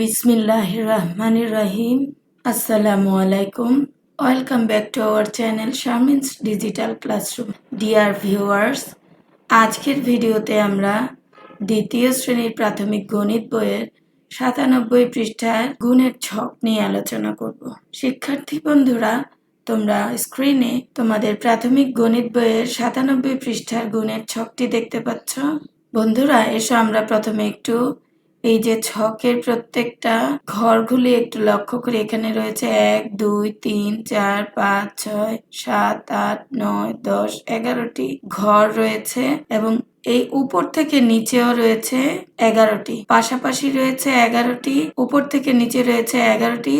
বিসমিল্লাহ রহমানির রহিম আসসালামু আলাইকুম। Welcome back to our channel Shamins digital classroom. Dear viewers, আজকের ভিডিওতে আমরা দ্বিতীয় শ্রেণির প্রাথমিক গণিত বইয়ের সাতানব্বই পৃষ্ঠার গুণের ছক নিয়ে আলোচনা করব। শিক্ষার্থী বন্ধুরা, তোমরা স্ক্রিনে তোমাদের প্রাথমিক গণিত বইয়ের সাতানব্বই পৃষ্ঠার গুণের ছকটি দেখতে পাচ্ছ। বন্ধুরা, এসো আমরা প্রথমে একটু এই যে ছকের প্রত্যেকটা ঘরগুলি একটু লক্ষ্য করে এখানে রয়েছে এক, দুই, তিন, চার, পাঁচ, ছয়, সাত, আট, নয়, দশ, এগারোটি ঘর রয়েছে এবং এই উপর থেকে নিচেও রয়েছে এগারোটি। পাশাপাশি রয়েছে এগারোটি, উপর থেকে নিচে রয়েছে এগারোটি।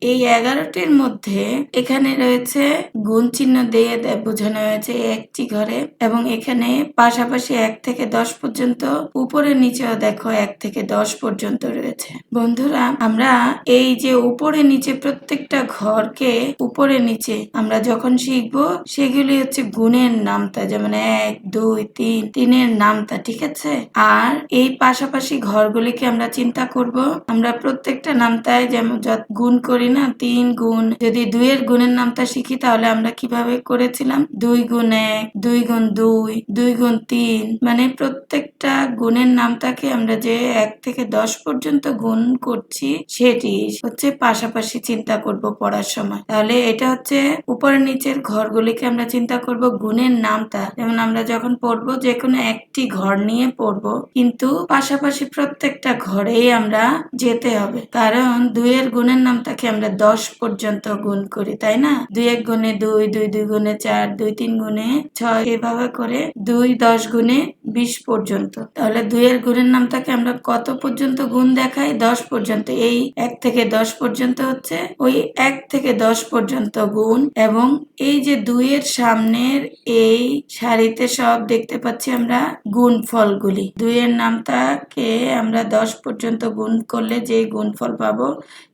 এই এগারোটির মধ্যে এখানে রয়েছে গুণ চিহ্ন দিয়ে বোঝানো হয়েছে একটি ঘরে এবং এখানে পাশাপাশি এক থেকে দশ পর্যন্ত, উপরে নিচেও দেখো এক থেকে দশ পর্যন্ত রয়েছে। বন্ধুরা, আমরা এই যে উপরে নিচে প্রত্যেকটা ঘরকে উপরে নিচে আমরা যখন শিখব, সেগুলি হচ্ছে গুণের নামতা। যেমন এক, দুই, তিন তিন তিনের নামতা, ঠিক আছে? আর এই পাশাপাশি ঘরগুলিকে আমরা চিন্তা করব। আমরা প্রত্যেকটা নামতায় যেমন যত গুণ করি না, তিন গুণ। যদি দুইয়ের গুণের নামতা শিখি, তাহলে আমরা কীভাবে করেছিলাম? দুই গুণ এক, দুই গুণ দুই দুই গুণ তিন। মানে প্রত্যেকটা গুণের নামটাকে আমরা যে এক থেকে দশ পর্যন্ত গুণ করছি, সেটি হচ্ছে পাশাপাশি চিন্তা করব পড়ার সময়। তাহলে এটা হচ্ছে উপর নিচের ঘরগুলিকে আমরা চিন্তা করব গুণের নামটা যেমন আমরা যখন পড়ব যে কোনো একটি ঘর নিয়ে পড়ব, কিন্তু পাশাপাশি প্রত্যেকটা ঘরেই আমরা যেতে হবে। কারণ দুইয়ের গুণের নামটাকে আমরা দশ পর্যন্ত গুণ করি, তাই না? দুই এক গুণে দুই দুই দুই গুণে চার, দুই, তিন গুণে ছয়, এভাবে করে দুই, দশ গুণে বিশ পর্যন্ত। তাহলে দুইয়ের গুণের নামটাকে আমরা কত পর্যন্ত গুণ দেখাই? দশ পর্যন্ত। এই এক থেকে দশ পর্যন্ত হচ্ছে ওই এক থেকে দশ পর্যন্ত গুণ এবং এই যে দুইয়ের সামনের এই সারিতে সব দেখতে পাচ্ছি আমরা গুণ ফলগুলি। দুইয়ের নামটাকে আমরা দশ পর্যন্ত গুণ করলে যে গুণফল পাবো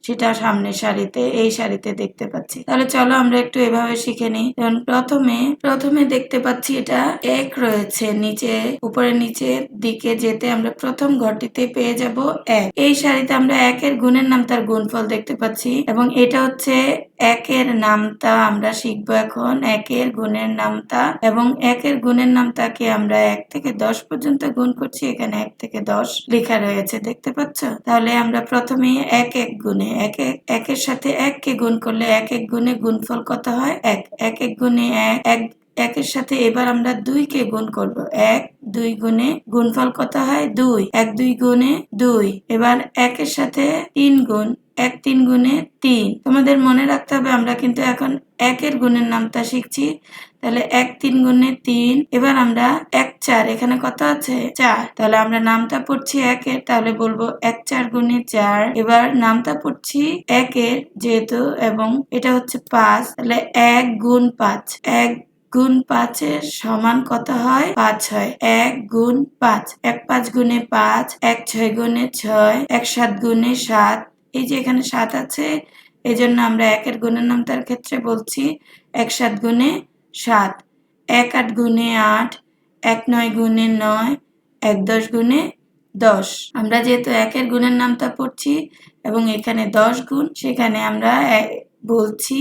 সেটা সামনের শাড়িতে, এই শাড়িতে দেখতে পাচ্ছি। তাহলে চলো আমরা একটু এভাবে শিখে নিই। যেমন প্রথমে প্রথমে দেখতে পাচ্ছি এটা এক রয়েছে, নিচে উপরে নিচে দিকে যেতে আমরা প্রথম ঘরটিতে পেয়ে যাব এক। এই শাড়িতে আমরা একের গুণের নাম, তার গুণফল দেখতে পাচ্ছি এবং এটা হচ্ছে একের নামতা আমরা শিখব এখন। একের গুণের নামতা এবং একের গুণের নামতাকে আমরা এক থেকে দশ পর্যন্ত গুণ করছি। এখানে এক থেকে দশ লেখা রয়েছে, দেখতে পাচ্ছ? তাহলে আমরা প্রথমে এক এক গুণে এক এক একের সাথে এককে গুণ করলে এক এক গুণে গুণফল কত হয়? এক। এক এক গুণে এক এক, একের সাথে এবার আমরা দুই কে গুণ করব। এক, দুই গুণে গুণফল কত হয়? দুই। এক, দুই গুণে দুই। এবার একের সাথে তিন গুণ এক তিন গুণে তিন। তোমাদের মনে রাখতে হবে, আমরা কিন্তু এখন একের গুণের নামটা শিখছি। তাহলে এক তিন গুণে তিন, এবার আমরা এক চার, এখানে কত আছে? চার। তাহলে আমরা নামটা পড়ছি একের, তাহলে বলব এক চার গুণে চার। এবার নামটা পড়ছি একের যেহেতু, এবং এটা হচ্ছে পাঁচ, তাহলে এক গুণ পাঁচ। এক গুণ পাঁচের সমান কত হয়? পাঁচ হয়। এক গুণ পাঁচ। এক পাঁচ গুণে পাঁচ, এক ছয় গুণে ছয়, এক সাত গুণে সাত এই যে এখানে সাত আছে এই জন্য আমরা একের গুণের নাম তার ক্ষেত্রে বলছি, এক সাত গুণে সাত। এক আট গুণে আট, এক নয় গুণে নয়, এক দশ গুণে দশ। আমরা যেহেতু একের গুণের নামটা পড়ছি এবং এখানে দশ গুণ, সেখানে আমরা বলছি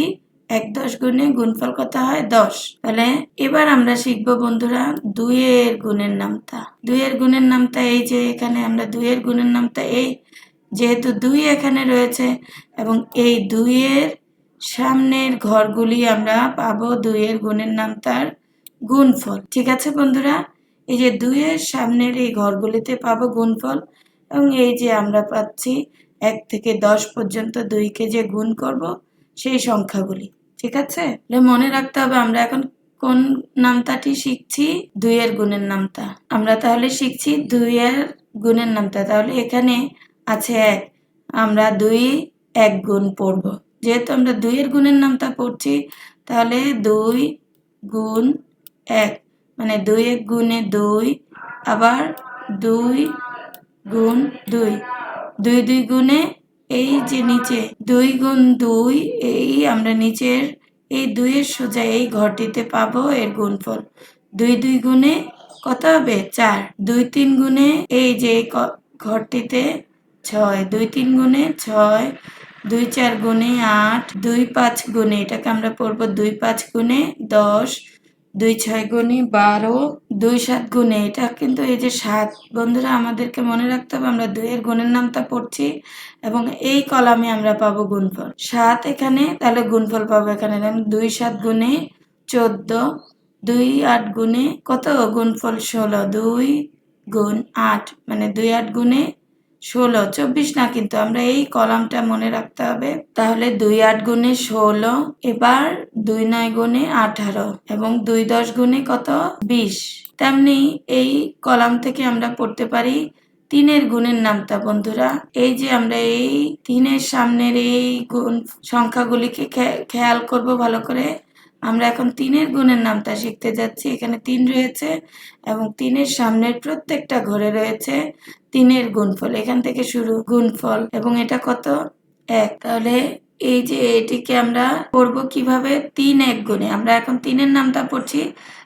এক দশ গুণে গুণফল কত হয়? দশ। তাহলে এবার আমরা শিখব বন্ধুরা দুইয়ের গুণের নামটা। দুইয়ের গুণের নামটা এই যে এখানে আমরা দুইয়ের গুণের নামটা এই যেহেতু দুই এখানে রয়েছে এবং এই দুইয়ের সামনের ঘরগুলি আমরা পাবো দুইয়ের গুণের নাম তার গুণফল। ঠিক আছে বন্ধুরা? এই যে দুইয়ের সামনের এই ঘরগুলিতে পাবো গুণফল এবং এই যে আমরা পাচ্ছি এক থেকে দশ পর্যন্ত দুইকে যে গুণ করব সেই সংখ্যাগুলি। ঠিক আছে? মনে রাখতে হবে আমরা এখন কোন নামতাটি শিখছি? দুইয়ের গুণের নামতা। আমরা তাহলে শিখছি দুইয়ের গুণের নামতা। তাহলে এখানে আছে এক। আমরা দুই, এক গুণ পড়ব। যেহেতু আমরা দুইয়ের গুণের নামটা পড়ছি, তাহলে দুই গুণ এক। মানে দুই এক গুণে দুই, আবার দুই গুণ দুই। দুই দুই গুণে এই যে নিচে, দুই গুণ দুই, এই আমরা নিচের, এই দুইয়ের সোজা এই ঘরটিতে পাবো এর গুণফল। দুই দুই গুণে কত হবে? চার। দুই তিন গুণে এই যে ঘরটিতে ছয়, দুই তিন গুণে ছয়, দুই চার গুণে আট, দুই পাঁচ গুণে, এটাকে আমরা পড়ব দুই পাঁচ গুণে দশ, দুই ছয় গুণে বারো, দুই সাত গুণে, এটা কিন্তু এই যে সাত, বন্ধুরা আমাদেরকে মনে রাখতে হবে, আমরা দুইয়ের গুণের নামটা পড়ছি এবং এই কলামে আমরা পাবো গুণফল। সাত এখানে, তাহলে গুণফল পাবো এখানে দুই সাত গুণে চোদ্দ, দুই আট গুণে কত? গুণফল ষোলো, দুই গুণ আট মানে দুই আট গুণে ষোলো, চব্বিশ না, কিন্তু আমরা এই কলামটা মনে রাখতে হবে। তাহলে দুই আট গুণে ষোলো, এবার দুই নয় গুণে আঠারো, এবং দুই দশ গুণে কত? বিশ। তেমনি এই কলাম থেকে আমরা পড়তে পারি তিনের গুণের নামটা, বন্ধুরা। এই যে আমরা এই তিনের সামনের এই গুণ সংখ্যাগুলিকে খেয়াল করব ভালো করে। আমরা এখন তিনের গুণের নামটা শিখতে যাচ্ছি। এখানে তিন রয়েছে এবং তিনের সামনের প্রত্যেকটা ঘরে রয়েছে তিনের গুণফল। এখান থেকে শুরু গুণফল এবং এটা কত? এক। তাহলে এই যে এটিকে আমরা পড়ব কীভাবে? তিন এক গুণে। আমরা এখন তিনের নামটা পড়ছি।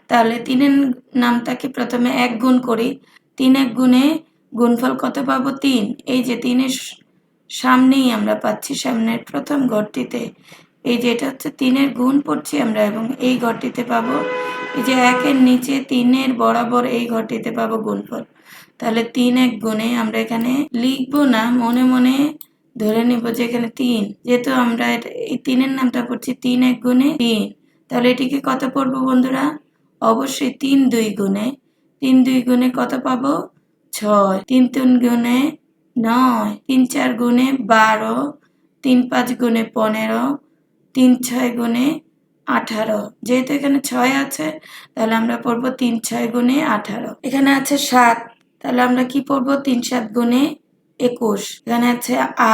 তাহলে তিনের নামটাকে প্রথমে এক গুণ করি। তিন এক গুণে গুণফল কত পাবো? তিন। এই যে তিনের সামনেই আমরা পাচ্ছি সামনের প্রথম ঘরটিতে। এই যে এটা হচ্ছে তিনের গুণ পড়ছি আমরা এবং এই ঘরটিতে পাবো, এই যে একের নিচে তিনের বরাবর এই ঘরটিতে পাবো গুণফল। তাহলে তিন এক গুণে আমরা এখানে লিখব না, মনে মনে ধরে নিব যে এখানে তিন, যেহেতু আমরা এই তিনের নামটা পড়ছি তিন এক গুণে তিন। তাহলে এটিকে কত পড়ব বন্ধুরা? অবশ্যই তিন দুই গুণে, তিন দুই গুণে কত পাবো? ছয়। তিন তিন গুণে নয়, তিন চার গুণে বারো, তিন পাঁচ গুণে পনেরো তিন, ছয় গুণে আঠারো। যেহেতু এখানে ছয় আছে, তাহলে আমরা পড়ব তিন, ছয় গুণে আঠারো। এখানে আছে সাত, তাহলে আমরা কি পড়ব? তিন, সাত গুণে একুশ। এখানে আছে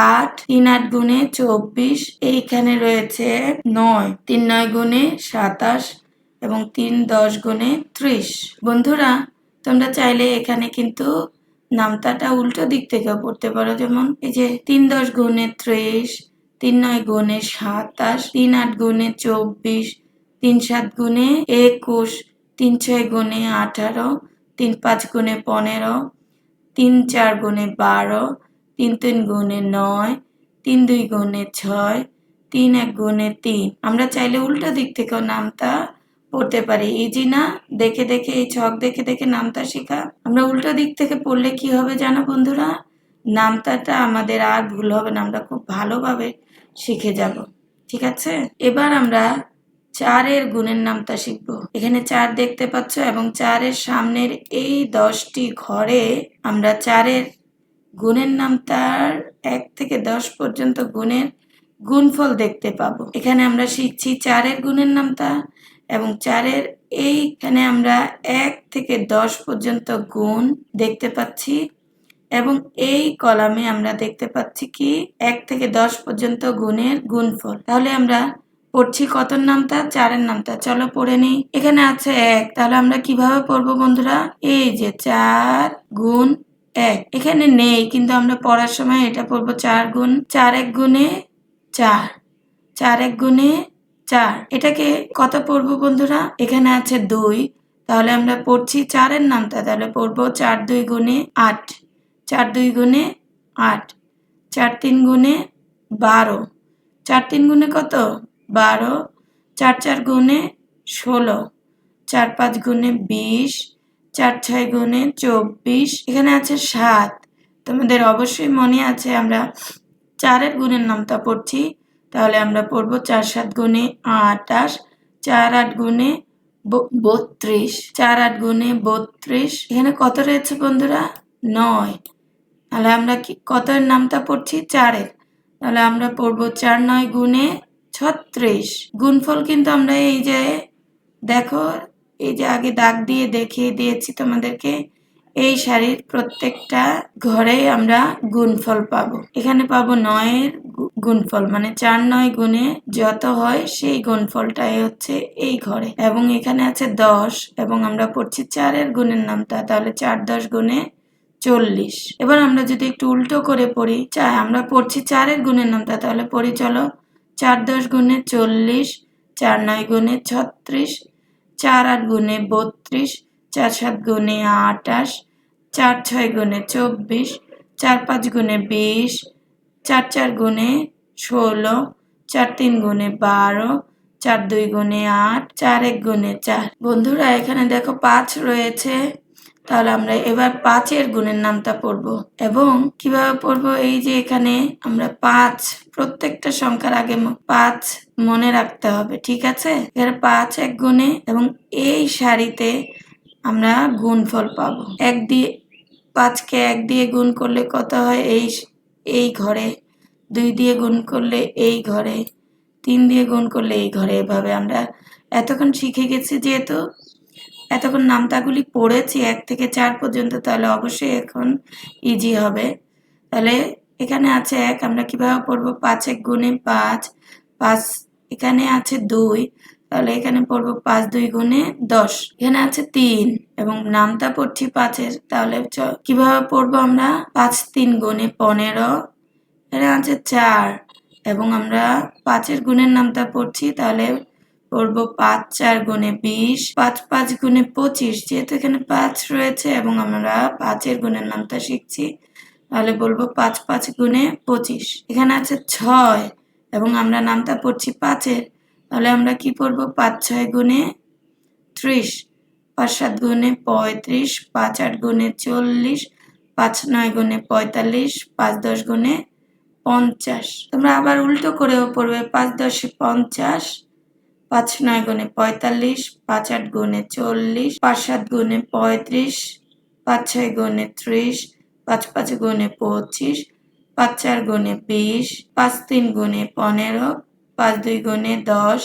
আট, তিন, আট গুণে চব্বিশ। এইখানে রয়েছে নয়, তিন, নয় গুণে সাতাশ এবং তিন, দশ গুণে ত্রিশ। বন্ধুরা, তোমরা চাইলে এখানে কিন্তু নামতাটা উল্টো দিক থেকেও পড়তে পারো। যেমন এই যে তিন, দশ গুণে ত্রিশ তিন নয় গুণে সাতাশ, তিন আট গুণে চব্বিশ, তিন সাত গুণে একুশ, তিন ছয় গুণে আঠারো, তিন পাঁচ গুণে পনেরো, তিন চার গুণে বারো, তিন তিন গুণে নয়, তিন দুই গুণে ছয়, তিন এক গুণে তিন। আমরা চাইলে উল্টো দিক থেকেও নামতা পড়তে পারি। ইজি না? দেখে দেখে, এই ছক দেখে দেখে নামতা শেখা। আমরা উল্টো দিক থেকে পড়লে কি হবে জানো বন্ধুরা? নামতাটা আমাদের আর ভুল হবে না। আমরা খুব ভালোভাবে শিখে যাব, ঠিক আছে? এবার আমরা চারের গুণের নামটা শিখব। এখানে চার দেখতে পাচ্ছ এবং চারের সামনের এই দশটি ঘরে আমরা চারের গুণের নামটার এক থেকে দশ পর্যন্ত গুণের গুণফল দেখতে পাবো। এখানে আমরা শিখছি চারের গুণের নামটা এবং চারের এইখানে আমরা এক থেকে দশ পর্যন্ত গুণ দেখতে পাচ্ছি। এবং এই কলামে আমরা দেখতে পাচ্ছি কি? এক থেকে দশ পর্যন্ত গুণের গুণফল। তাহলে আমরা পড়ছি কত নামটা? চারের নামটা। চলো পড়ে নেই। এখানে আছে এক। তাহলে আমরা কীভাবে পড়ব বন্ধুরা? এই যে চার গুণ এক। এখানে নেই, কিন্তু আমরা পড়ার সময় এটা পড়ব চার গুণ, চার এক গুণে চার। চার এক গুণে চার। এটাকে কত পড়ব বন্ধুরা? এখানে আছে দুই। তাহলে আমরা পড়ছি চারের নামটা। তাহলে পড়ব চার দুই গুণে আট। চার দুই গুণে আট, চার তিন গুণে বারো, চার তিন গুণে কত? বারো, চার চার গুণে ষোলো, চার পাঁচ গুণে বিশ, চার ছয় গুণে চব্বিশ, এখানে আছে সাত। তোমাদের অবশ্যই মনে আছে আমরা চারের গুণের নামটা পড়ছি, তাহলে আমরা পড়ব চার সাত গুণে আটাশ, চার আট গুণে বত্রিশ, চার আট গুণে বত্রিশ, এখানে কত রয়েছে বন্ধুরা? নয়। তাহলে আমরা কি, কতের নামটা পড়ছি? চারের। তাহলে আমরা পড়ব চার নয় গুণে ছত্রিশ। গুণফল কিন্তু আমরা এই যে, দেখো, এই যে আগে দাগ দিয়ে দেখিয়ে দিয়েছি তোমাদেরকে, এই শাড়ির প্রত্যেকটা ঘরে আমরা গুণফল পাবো। এখানে পাবো নয়ের গুণফল মানে চার নয় গুণে যত হয় সেই গুণফলটাই হচ্ছে এই ঘরে। এবং এখানে আছে দশ, এবং আমরা পড়ছি চারের গুণের নামটা, তাহলে চার দশ গুণে চল্লিশ। এবার আমরা যদি একটু উল্টো করে পড়ি চাই আমরা পড়ছি চারের গুণের নামটা, তাহলে পড়ি চলো, চার দশ গুণে চল্লিশ, চার নয় গুণে ছত্রিশ, চার আট গুণে বত্রিশ, চার সাত গুণে আটাশ, চার ছয় গুণে চব্বিশ, চার পাঁচ গুণে বিশ, চার চার গুণে ষোলো, চার তিন গুণে বারো, চার দুই গুণে আট, চার এক গুণে চার। বন্ধুরা, এখানে দেখো পাঁচ রয়েছে। তাহলে আমরা এবার পাঁচের গুণের নামটা পড়ব। এবং কীভাবে পড়ব? এই যে এখানে আমরা পাঁচ, প্রত্যেকটা সংখ্যার আগে পাঁচ মনে রাখতে হবে, ঠিক আছে? এর পাঁচ এক গুণে এবং এই সারিতে আমরা গুণফল পাবো। এক দিয়ে, পাঁচকে এক দিয়ে গুণ করলে কত হয়? এই এই ঘরে। দুই দিয়ে গুণ করলে এই ঘরে। তিন দিয়ে গুণ করলে এই ঘরে। এভাবে আমরা এতক্ষণ শিখে গেছি যেহেতু। এতক্ষণ নামতাগুলি পড়েছি, এক থেকে চার পর্যন্ত, তাহলে অবশ্যই এখন ইজি হবে। তাহলে এখানে আছে এক, আমরা কীভাবে পড়ব? পাঁচ এক গুণে পাঁচ পাঁচ এখানে আছে দুই, তাহলে এখানে পড়ব পাঁচ দুই গুণে দশ। এখানে আছে তিন, এবং নামটা পড়ছি পাঁচের, তাহলে কীভাবে পড়ব আমরা? পাঁচ তিন গুণে পনেরো, এখানে আছে চার, এবং আমরা পাঁচের গুণের নামটা পড়ছি, তাহলে পড়ব পাঁচ, চার গুণে বিশ, পাঁচ পাঁচ গুণে পঁচিশ। যেহেতু এখানে পাঁচ রয়েছে এবং আমরা পাঁচের গুণের নামটা শিখছি, তাহলে বলব পাঁচ পাঁচ গুণে পঁচিশ। এখানে আছে ছয় এবং আমরা নামটা পড়ছি পাঁচের। তাহলে আমরা কি পড়ব? পাঁচ, ছয় গুণে ত্রিশ, পাঁচ, সাত গুণে পঁয়ত্রিশ, পাঁচ, আট গুণে চল্লিশ, পাঁচ, নয় গুণে পঁয়তাল্লিশ, পাঁচ, দশ গুণে পঞ্চাশ। তোমরা আবার উল্টো করেও পড়বে, পাঁচ, দশে পঞ্চাশ পাঁচ নয় গুণে পঁয়তাল্লিশ, পাঁচ আট গুণে চল্লিশ, পাঁচ সাত গুণে পঁয়ত্রিশ, পাঁচ ছয় গুণে ত্রিশ, পাঁচ পাঁচ গুণে পঁচিশ, পাঁচ চার গুণে বিশ, পাঁচ তিন গুণে পনেরো, পাঁচ দুই গুণে দশ,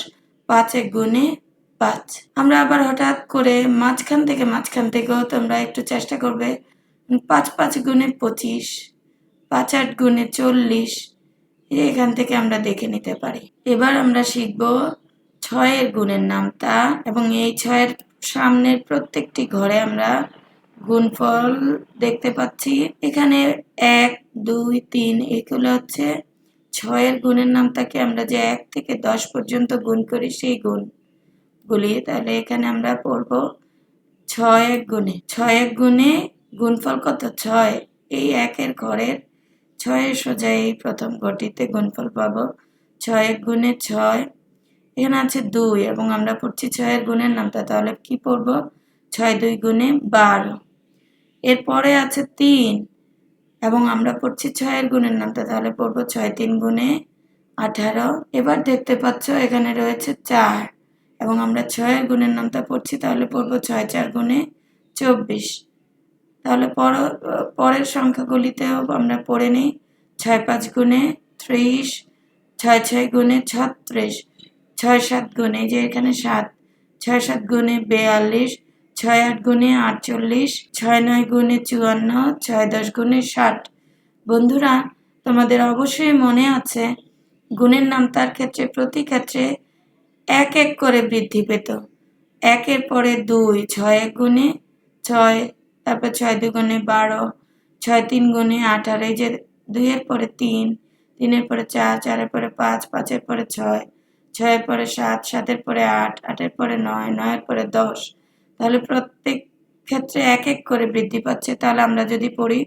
পাঁচ এক গুণে পাঁচ। আমরা আবার হঠাৎ করে মাঝখান থেকে মাঝখান থেকেও তোমরা একটু চেষ্টা করবে। পাঁচ পাঁচ গুণে পঁচিশ, পাঁচ আট গুণে চল্লিশ, এখান থেকে আমরা দেখে নিতে পারি। এবার আমরা শিখব ছয়ের গুণের নামটা এবং এই ছয়ের সামনের প্রত্যেকটি ঘরে আমরা গুণফল দেখতে পাচ্ছি। এখানে এক, দুই, তিন এগুলো হচ্ছে ছয়ের গুণের নামটাকে আমরা যে এক থেকে দশ পর্যন্ত গুণ করি সেই গুণ গুলি তাহলে এখানে আমরা পড়ব ছয় এক গুণে। ছয় এক গুণে গুণফল কত? ছয়। এই একের ঘরের ছয়ের সোজা এই প্রথম ঘটিতে গুণফল পাবো। ছয় এক গুণে ছয় এখানে আছে দুই এবং আমরা পড়ছি ছয়ের গুণের নামটা, তাহলে কি পড়ব? ছয় দুই গুণে বারো। এরপরে আছে তিন এবং আমরা পড়ছি ছয়ের গুণের নামটা, তাহলে পড়ব ছয় তিন গুণে আঠারো। এবার দেখতে পাচ্ছ এখানে রয়েছে চার এবং আমরা ছয়ের গুণের নামটা পড়ছি, তাহলে পড়ব ছয় চার গুণে চব্বিশ। তাহলে পর, পরের সংখ্যাগুলিতেও আমরা পড়ে নিই, ছয় পাঁচ গুণে ত্রিশ, ছয় ছয় গুণে ছত্রিশ। ছয় সাত গুণে যে এখানে সাত। ছয় সাত গুণে বেয়াল্লিশ, ছয় আট গুণে আটচল্লিশ, ছয় নয় গুণে চুয়ান্ন, ছয় দশ গুণে ষাট। বন্ধুরা, তোমাদের অবশ্যই মনে আছে, গুণের নাম তার ক্ষেত্রে, প্রতি ক্ষেত্রে এক এক করে বৃদ্ধি পেত। একের পরে দুই, ছয় এক গুণে ছয়, তারপর ছয় দু গুণে বারো, ছয় তিন গুণে আঠারো, এই যে দুইয়ের পরে তিন, তিনের পরে চার, চারের পরে পাঁচ, পাঁচের পরে ছয় ছয়ের পরে সাত, সাতের পরে আট, আটের পরে নয়, নয়ের পরে দশ। তাহলে প্রত্যেক ক্ষেত্রে এক এক করে বৃদ্ধি পাচ্ছে। তাহলে আমরা যদি পড়ি,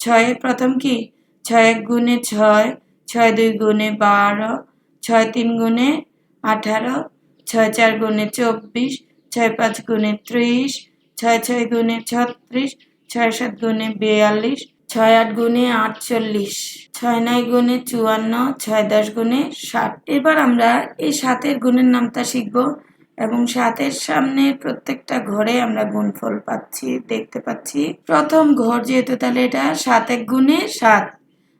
ছয়ের প্রথম কি? ছয় এক গুণে ছয় ছয় দুই গুণে বারো, ছয় তিন গুণে আঠারো, ছয় চার গুণে চব্বিশ, ছয় পাঁচ গুণে ত্রিশ, ছয় ছয় গুণে ছত্রিশ, ছয় সাত গুণে বিয়াল্লিশ ছয় আট গুণে আটচল্লিশ, ছয় নয় গুণে চুয়ান্ন, ছয় দশ গুণে ষাট। এবার আমরা এই সাতের গুণের নামটা শিখব এবং সাতের সামনে প্রত্যেকটা ঘরে আমরা গুণফল পাচ্ছি, দেখতে পাচ্ছি। প্রথম ঘর যেহেতু তাহলে এটা সাত এক গুণে সাত।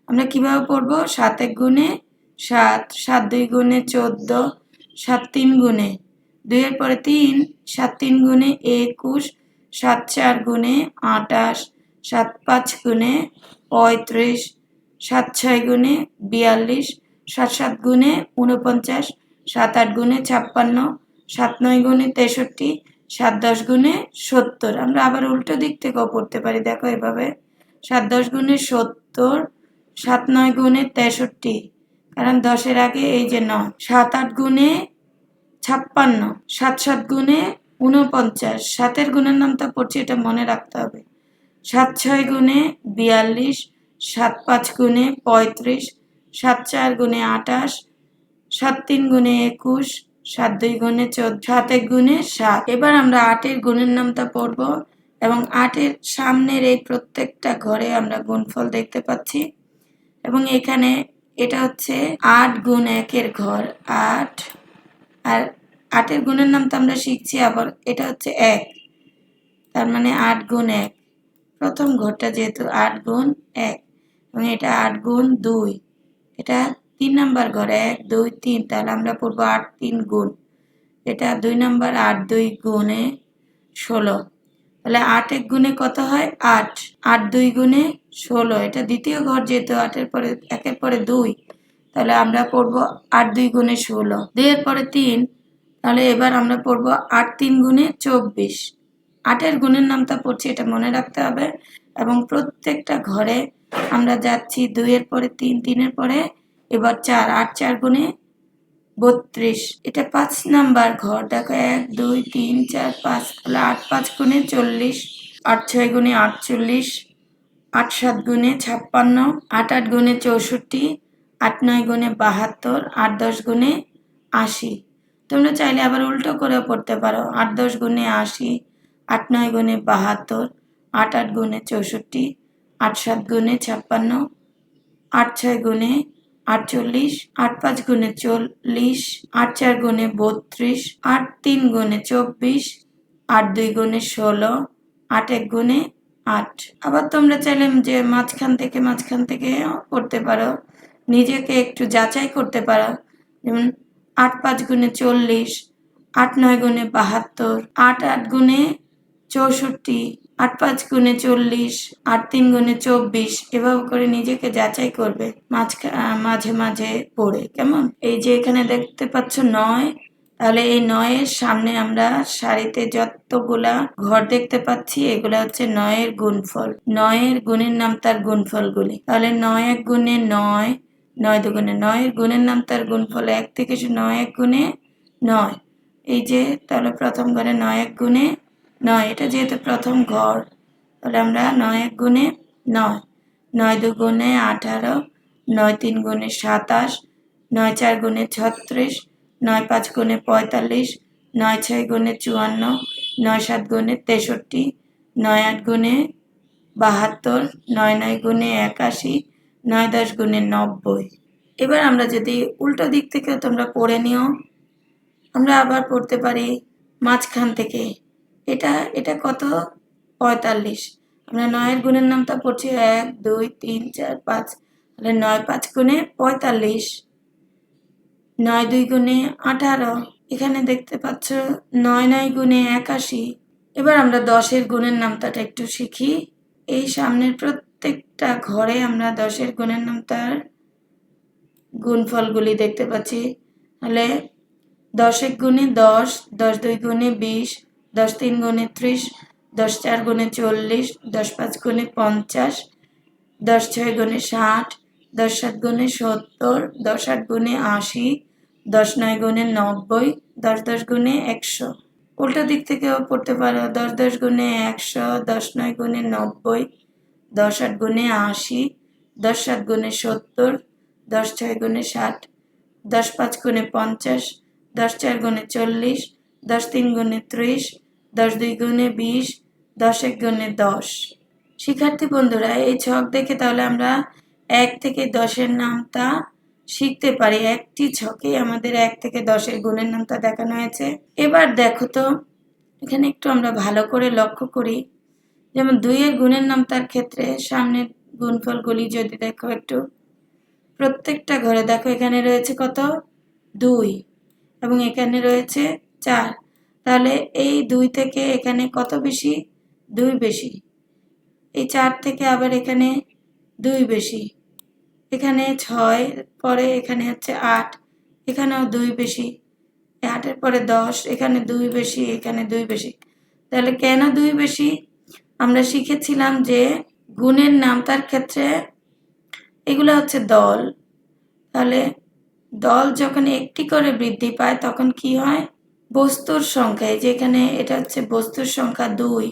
আমরা কীভাবে পড়ব? সাত এক গুণে সাত সাত দুই গুণে চোদ্দ, সাত তিন গুণে। দুইয়ের পরে তিন, সাত তিন গুণে একুশ, সাত চার গুণে আটাশ সাত পাঁচ গুণে পঁয়ত্রিশ, সাত ছয় গুণে বিয়াল্লিশ, সাত সাত গুণে উনপঞ্চাশ সাত আট গুণে ছাপ্পান্ন, সাত নয় গুণে তেষট্টি, সাত দশ গুণে সত্তর। আমরা আবার উল্টো দিক থেকেও পড়তে পারি, দেখো এভাবে। সাত দশ গুণে সত্তর, সাত নয় গুণে তেষট্টি, কারণ দশের আগে এই যে নয়, সাত আট গুণে ছাপ্পান্ন, সাত সাত গুণে উনপঞ্চাশ সাতের গুণের নামটা পড়ছি, এটা মনে রাখতে হবে। সাত ছয় গুণে বিয়াল্লিশ, সাত পাঁচ গুণে পঁয়ত্রিশ, সাত চার গুণে আঠাশ, সাত তিন গুণে একুশ, সাত দুই গুণে চোদ্দ, সাত এক গুণে সাত। এবার আমরা আটের গুণের নামটা পড়ব এবং আটের সামনের এই প্রত্যেকটা ঘরে আমরা গুণফল দেখতে পাচ্ছি এবং এখানে এটা হচ্ছে আট গুণ একের ঘর, আট। আর আটের গুণের নাম তো আমরা শিখছি, আবার এটা হচ্ছে এক। তার মানে আট গুণ এক। প্রথম ঘরটা যেহেতু আট গুণ এক, এবং এটা আট গুণ দুই। এটা তিন নাম্বার ঘর, এক, দুই, তিন, তাহলে আমরা পড়ব আট তিন গুণ। এটা দুই নাম্বার আট দুই গুণে ষোলো। তাহলে আট এক গুণে কত হয়? আট। আট দুই গুণে ষোলো। এটা দ্বিতীয় ঘর যেহেতু আটের পরে, একের পরে দুই, তাহলে আমরা পড়ব আট দুই গুণে ষোলো। দুইয়ের পরে তিন, তাহলে এবার আমরা পড়ব আট তিন গুণে চব্বিশ। আটের গুণের নামটা পড়ছি, এটা মনে রাখতে হবে। এবং প্রত্যেকটা ঘরে আমরা যাচ্ছি দুইয়ের পরে তিন, তিনের পরে, এবার চার, আট, চার গুণে বত্রিশ। এটা পাঁচ নাম্বার ঘর, দেখো এক, দুই, তিন, চার, পাঁচ, তাহলে আট, পাঁচ গুণে চল্লিশ, আট, ছয় গুণে আটচল্লিশ, আট, সাত গুণে ছাপ্পান্ন, আট আট গুণে চৌষট্টি, আট, নয় গুণে বাহাত্তর, আট, দশ গুণে আশি। তোমরা চাইলে আবার উল্টো করেও পড়তে পারো, আট, দশ গুণে আশি আট নয় গুণে বাহাত্তর, আট আট গুণে চৌষট্টি, আট সাত গুণে ছাপ্পান্ন, আট ছয় গুণে আটচল্লিশ, আট পাঁচ গুণে চল্লিশ, আট চার গুণে বত্রিশ, আট তিন গুণে চব্বিশ, আট দুই গুণে ষোলো, আট এক গুণে আট। আবার তোমরা চাইলে যে মাঝখান থেকে মাঝখান থেকে পড়তে পারো। নিজেকে একটু যাচাই করতে পারো। যেমন আট পাঁচ গুণে চল্লিশ, আট নয় গুণে বাহাত্তর, আট আট গুণে চৌষট্টি আট পাঁচ গুণে চল্লিশ আট তিন গুণে চব্বিশ এভাবে করে নিজেকে যাচাই করবে মাঝখা আহ, মাঝে মাঝে পড়ে কেমন? এই যে এখানে দেখতে পাচ্ছ নয় তাহলে এই নয়ের সামনে আমরা সারিতে যতগুলা ঘর দেখতে পাচ্ছি এগুলা হচ্ছে নয়ের গুণফল। নয়ের গুণের নাম তার গুণফলগুলি। তাহলে নয় এক গুণে নয় নয় দুগুণে নয়ের গুণের নাম তার গুণফল এক থেকে নয় এক গুণে নয়। এই যে তাহলে প্রথম ঘরে নয় এক গুণে নয়, এটা যেহেতু প্রথম ঘর তাহলে আমরা নয় এক গুণে নয় নয় দু গুণে আঠারো, নয় তিন গুণে সাতাশ, নয় চার গুণে ছত্রিশ, নয় পাঁচ গুণে পঁয়তাল্লিশ, নয় ছয় গুণে চুয়ান্ন, নয় সাত গুণে তেষট্টি, নয় আট গুণে বাহাত্তর, নয় নয় গুণে একাশি, নয় দশ গুণে নব্বই। এবার আমরা যদি উল্টো দিক থেকে তোমরা পড়ে নিও, আমরা আবার পড়তে পারি মাঝখান থেকে। এটা এটা কত? পঁয়তাল্লিশ। আমরা নয়ের গুণের নামটা পড়ছি এক, দুই, তিন, চার, পাঁচ। তাহলে নয় পাঁচ গুণে পঁয়তাল্লিশ। নয় দুই গুণে আঠারো। এখানে দেখতে পাচ্ছ নয় নয় গুণে একাশি। এবার আমরা দশের গুণের নামটাটা একটু শিখি। এই সামনের প্রত্যেকটা ঘরে আমরা দশের গুণের নামটার গুণফলগুলি দেখতে পাচ্ছি। তাহলে দশ এক গুণে দশ দশ দুই গুণে বিশ দশ তিন গুণে ত্রিশ, দশ চার গুণে চল্লিশ, দশ পাঁচ গুণে পঞ্চাশ, দশ ছয় গুণে ষাট, দশ সাত গুণে সত্তর, দশ আট গুণে আশি, দশ নয় গুণে নব্বই, দশ দশ গুণে একশো। উল্টো দিক থেকেও পড়তে পারো, দশ দশ গুণে একশো, দশ নয় গুণে নব্বই, দশ আট গুণে আশি, দশ সাত গুণে সত্তর, দশ ছয় গুণে ষাট, দশ পাঁচ গুণে পঞ্চাশ, দশ চার গুণে চল্লিশ, দশ তিন গুণে ত্রিশ দশ দুই গুণে বিশ দশ এক গুণে দশ। শিক্ষার্থী বন্ধুরা, এই ছক দেখে তাহলে আমরা এক থেকে দশের নামটা শিখতে পারি। একটি ছকে আমাদের এক থেকে দশের গুণের নামটা দেখানো হয়েছে। এবার দেখো তো, এখানে একটু আমরা ভালো করে লক্ষ্য করি। যেমন দুইয়ের গুণের নামতার ক্ষেত্রে, সামনের গুণফলগুলি যদি দেখো একটু। প্রত্যেকটা ঘরে দেখো এখানে রয়েছে কত? দুই। এবং এখানে রয়েছে চার। তাহলে এই দুই থেকে এখানে কত বেশি? দুই বেশি। এই চার থেকে আবার এখানে দুই বেশি। এখানে ছয়, পরে এখানে হচ্ছে আট, এখানেও দুই বেশি। আটের পরে দশ, এখানে দুই বেশি, এখানে দুই বেশি। তাহলে কেন দুই বেশি? আমরা শিখেছিলাম যে গুণের নামতার ক্ষেত্রে এগুলো হচ্ছে দল। তাহলে দল যখন একটি করে বৃদ্ধি পায়, তখন কি হয়? বস্তুর সংখ্যায় যেখানে এটা হচ্ছে বস্তুর সংখ্যা দুই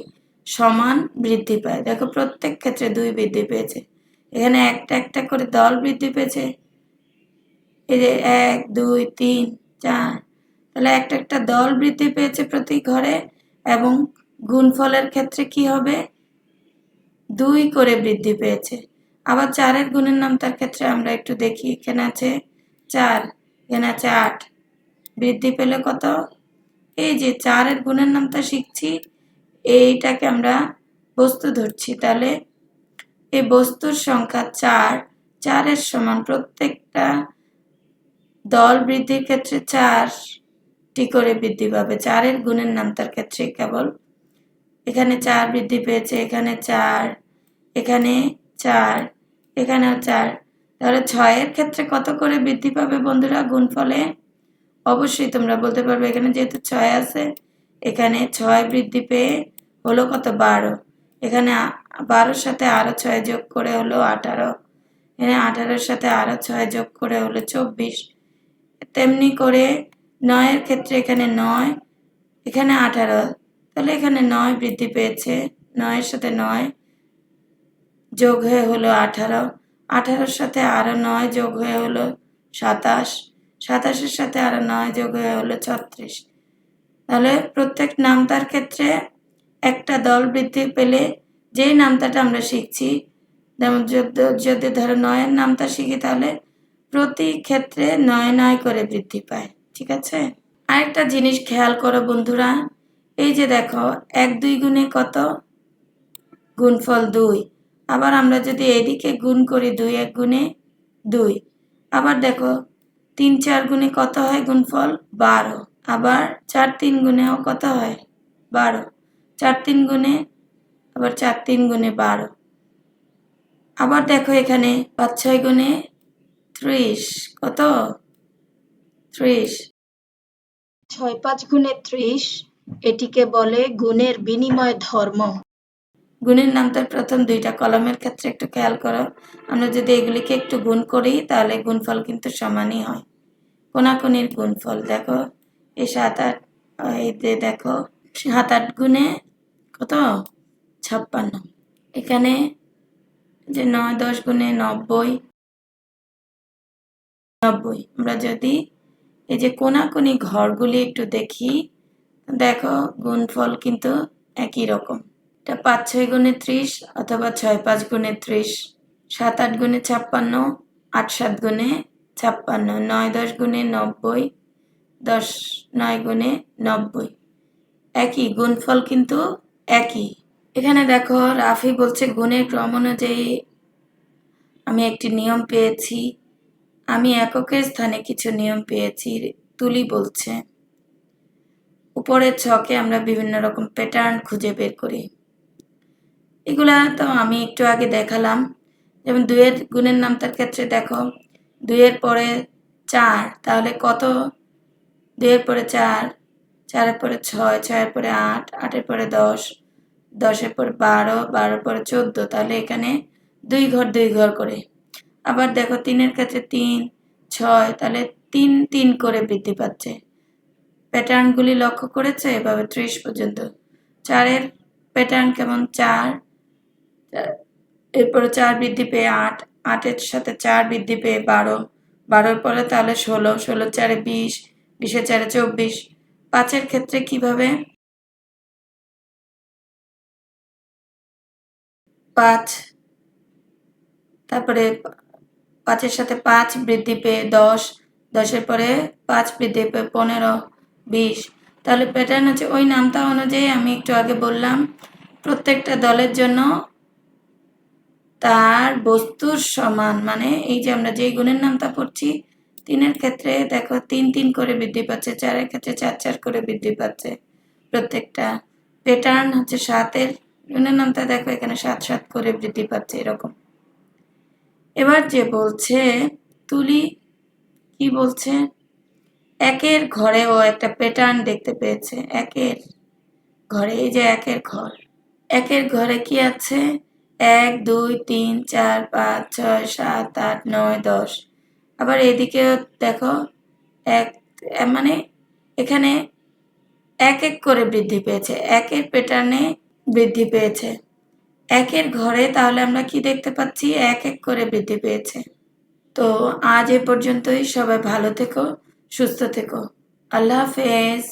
সমান বৃদ্ধি পায়। দেখো প্রত্যেক ক্ষেত্রে দুই বৃদ্ধি পেয়েছে। এখানে একটা একটা করে দল বৃদ্ধি পেয়েছে। এই যে এক, দুই, তিন, চার, তাহলে একটা একটা দল বৃদ্ধি পেয়েছে প্রতি ঘরে এবং গুণফলের ক্ষেত্রে কি হবে? দুই করে বৃদ্ধি পেয়েছে। আবার চারের গুণের নাম তার ক্ষেত্রে আমরা একটু দেখি, এখানে আছে চার, এখানে আছে আট। বৃদ্ধি পেলে কত? এই যে চারের গুণের নামটা শিখছি, এইটাকে আমরা বস্তু ধরছি। তাহলে এই বস্তুর সংখ্যা চার, চারের সমান প্রত্যেকটা দল বৃদ্ধির ক্ষেত্রে চারটি করে বৃদ্ধি পাবে। চারের গুণের নামতার ক্ষেত্রে কেবল এখানে চার বৃদ্ধি পেয়েছে, এখানে চার এখানে চার, এখানেও চার। তাহলে ছয়ের ক্ষেত্রে কত করে বৃদ্ধি পাবে বন্ধুরা? গুণফলে অবশ্যই তোমরা বলতে পারবে, এখানে যেহেতু ছয় আছে, এখানে ছয় বৃদ্ধি পেয়ে হলো কত বারো। এখানে বারোর সাথে আরও ছয় যোগ করে হলো আঠারো। এখানে আঠারোর সাথে আরও ছয় যোগ করে হলো চব্বিশ। তেমনি করে নয়ের ক্ষেত্রে এখানে নয়, এখানে আঠারো। তাহলে এখানে নয় বৃদ্ধি পেয়েছে, নয়ের সাথে নয় যোগ হয়ে হলো আঠারো। আঠারোর সাথে আরও নয় যোগ হয়ে হলো সাতাশ। সাতাশের সাথে আরও নয় যোগ হয়ে হলো ছত্রিশ। তাহলে প্রত্যেক নামতার ক্ষেত্রে একটা দল বৃদ্ধি পেলে যেই নামতাটা আমরা শিখছি, যেমন যদি- ধরো নয়ের নামতা শিখি তাহলে প্রতি ক্ষেত্রে নয় নয় করে বৃদ্ধি পায়, ঠিক আছে? আরেকটা জিনিস খেয়াল করো বন্ধুরা, এই যে দেখো এক দুই গুণে কত? গুণফল দুই। আবার আমরা যদি এদিকে গুণ করি দুই, এক গুণে দুই। আবার দেখো তিন চার গুণে কত হয়? গুণফল বারো। আবার চার তিন গুণেও কত হয়? বারো। চার তিন গুণে, আবার চার তিন গুণে বারো। আবার দেখো এখানে পাঁচ ছয় গুণে ত্রিশ। কত? ত্রিশ। ছয় পাঁচ গুণে ত্রিশ, এটিকে বলে গুণের বিনিময় ধর্ম। গুণের নামটার প্রথম দুইটা কলমের ক্ষেত্রে একটু খেয়াল করো। আমরা যদি এগুলিকে একটু গুণ করি, তাহলে গুণফল কিন্তু সমানই হয়। কোনাকুনির গুণফল, দেখো, এই সাত আট এই দেখো, সাত আট গুণে কত? ছাপ্পান্ন। এখানে যে নয়, দশ গুণে নব্বই নব্বই। আমরা যদি এই যে কোনাকুনি ঘরগুলি একটু দেখি, দেখো, গুণফল কিন্তু একই রকম। এটা পাঁচ ছয় গুণে ত্রিশ অথবা ছয় পাঁচ গুণে ত্রিশ, সাত আট গুণে ছাপ্পান্ন, আট সাত গুণে ছাপ্পান্ন, নয় দশ গুণে নব্বই, দশ নয় গুণে নব্বই। একই, গুণফল কিন্তু একই। এখানে দেখো, রাফি বলছে গুণের ক্রম অনুযায়ী আমি একটি নিয়ম পেয়েছি, আমি এককের স্থানে কিছু নিয়ম পেয়েছি, তুলি বলছে। উপরের ছকে আমরা বিভিন্ন রকম প্যাটার্ন খুঁজে বের করি। এগুলা তো আমি একটু আগে দেখালাম। যেমন দুইয়ের গুণের নামতার ক্ষেত্রে দেখো, দুইয়ের পরে চার, তাহলে কত? দুইয়ের পরে চার, চারের পরে ছয়, ছয়ের পরে আট, আটের পরে দশ, দশের পরে বারো, বারোর পরে চোদ্দ, তাহলে এখানে দুই ঘর দুই ঘর করে। আবার দেখো তিনের ক্ষেত্রে তিন, ছয়, তাহলে তিন তিন করে বৃদ্ধি পাচ্ছে। প্যাটার্নগুলি লক্ষ্য করেছে? এভাবে ত্রিশ পর্যন্ত। চারের প্যাটার্ন কেমন? চার- এরপরে চার বৃদ্ধি পেয়ে আট, আটের সাথে চার বৃদ্ধি পেয়ে বারো, বারোর পরে তাহলে ষোলো ষোলো চারে বিশ বিশে চারে চব্বিশ। পাঁচের ক্ষেত্রে কীভাবে? পাঁচ। তারপরে পাঁচের সাথে পাঁচ বৃদ্ধি পেয়ে দশ, দশের পরে পাঁচ বৃদ্ধি পেয়ে পনেরো, বিশ। তাহলে প্যাটার্ন হচ্ছে ওই নামটা অনুযায়ী আমি একটু আগে বললাম, প্রত্যেকটা দলের জন্য তার বস্তুর সমান মানে এই যে আমরা যেই গুণের নামটা পড়ছি, তিনের ক্ষেত্রে দেখো তিন তিন করে বৃদ্ধি পাচ্ছে, চারের ক্ষেত্রে চার চার করে বৃদ্ধি পাচ্ছে প্রত্যেকটা। প্যাটার্ন হচ্ছে সাতের, গুণের নামটা দেখো এখানে সাত সাত করে বৃদ্ধি পাচ্ছে এরকম। এবার যে বলছে, তুলি কি বলছে? একের ঘরে ও একটা প্যাটার্ন দেখতে পেয়েছে, একের ঘরে, এই যে একের ঘর, একের ঘরে কি আছে? এক, দুই, তিন, চার, পাঁচ, ছয়, সাত, আট, নয়, দশ। আবার এদিকেও দেখো, এক মানে এখানে এক এক করে বৃদ্ধি পেয়েছে। একের প্যাটার্নে বৃদ্ধি পেয়েছে। একের ঘরে তাহলে আমরা কি দেখতে পাচ্ছি? এক এক করে বৃদ্ধি পেয়েছে। তো আজ এ পর্যন্তই। সবাই ভালো থেকো, সুস্থ থেকো। আল্লাহ হাফেজ।